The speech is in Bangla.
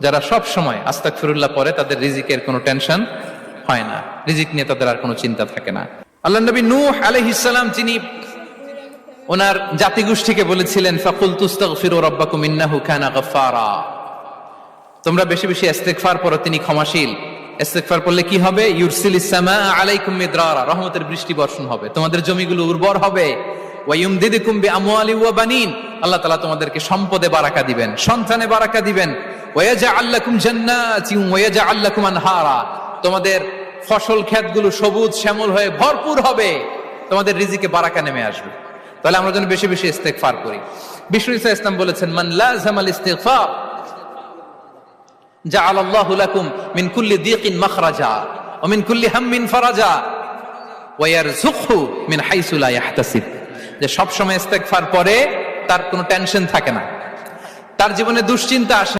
যারা সব সময় আস্তাক ফিরুল্লাহ পরে তাদের রিজিকের কোনো টেনশন হয় না। রিজিক নিয়ে তাদের আর কোনো চিন্তা থাকে না। আল্লাহ নবী নূহ আলাইহিসসালাম যিনি ওনার জাতিগোষ্ঠীকে বলেছিলেন ফাকুল তুস্তাগফিরু রাব্বাকুম ইন্নাহু কানা গাফফারা। তোমরা বেশি বেশি ইস্তেগফার পড়ো, তিনি ক্ষমাশীল। ইস্তেগফার করলে কি হবে? ইউরসিলিস সামা আলাইকুম মিদরারা। রহমতের বৃষ্টি বর্ষণ হবে। তোমাদের জমিগুলো উর্বর হবে। ওয়া ইউমদিদুকুম বিআমওয়ালি ওয়া বানিন। আল্লাহ তাআলা তোমাদেরকে সম্পদে বারাকা দিবেন, সন্তানে বারাকা দিবেন। তোমাদের ফসল ক্ষেতগুলো সবুজ শ্যামল হয়ে ভরপুর হবে। তোমাদের রিজিকে বারাকা নেমে আসবে। তাহলে আমরা যেন বেশি বেশি ইস্তেগফার করি। ইসা ইসলাম বলেছেন আল্লাহু লাকুম মিন কুল্লি মাখরাজা, ওয়া মিন কুল্লি হাম্মিন ফারাজা, ওয়া ইয়ারযুকহু মিন হাইসু লা ইয়াহতাসিব। যে ইস্তেগফার পরে তার কোনো টেনশন থাকে না। তার জীবনে দুশ্চিন্তা আসে